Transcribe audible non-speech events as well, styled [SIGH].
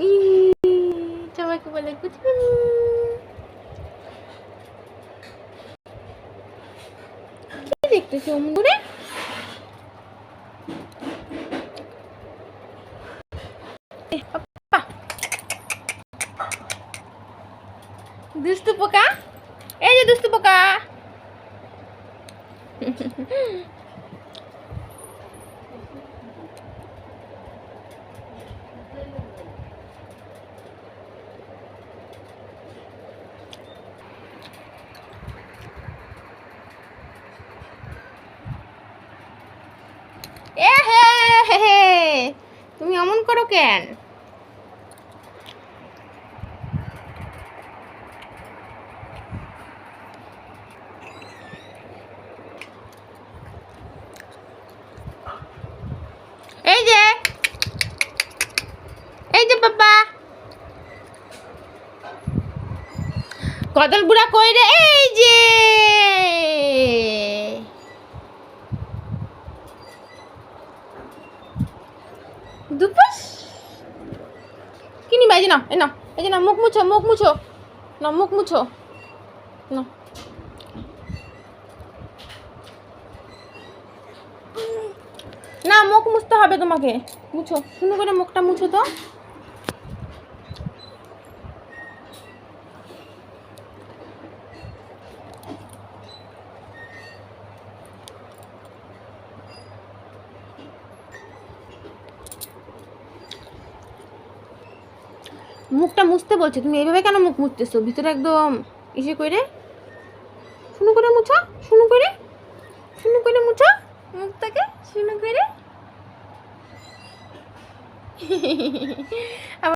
ই, সবাইকে বলে গুচগুন কি দেখতেছো অমন দুষ্টু পোকা। এই যে দুষ্টু পোকা। এ হে হে হে তুমি অমন করো কেন? এই যে। এই যে বাবা কদল বুড়া কই রে? এই যে। দুপাস কি নিবা, এই যে না, এই না, এই যে না, মুখ মুছো মুখ মুছো। না, মুখ মুছো। না। না, মুখ মুছতে হবে তোমাকে। মুছো শুনো করে মুখটা মুছো তো। মুখটা মুছতে বলছে। তুমি এইভাবে কেন মুখ মুছতেছো? ভিতরে একদম ইসে করে শুনু করে মুছো, শুনু করে। শুনু করে মুছো মুখটাকে, শুনু করে। [LAUGHS]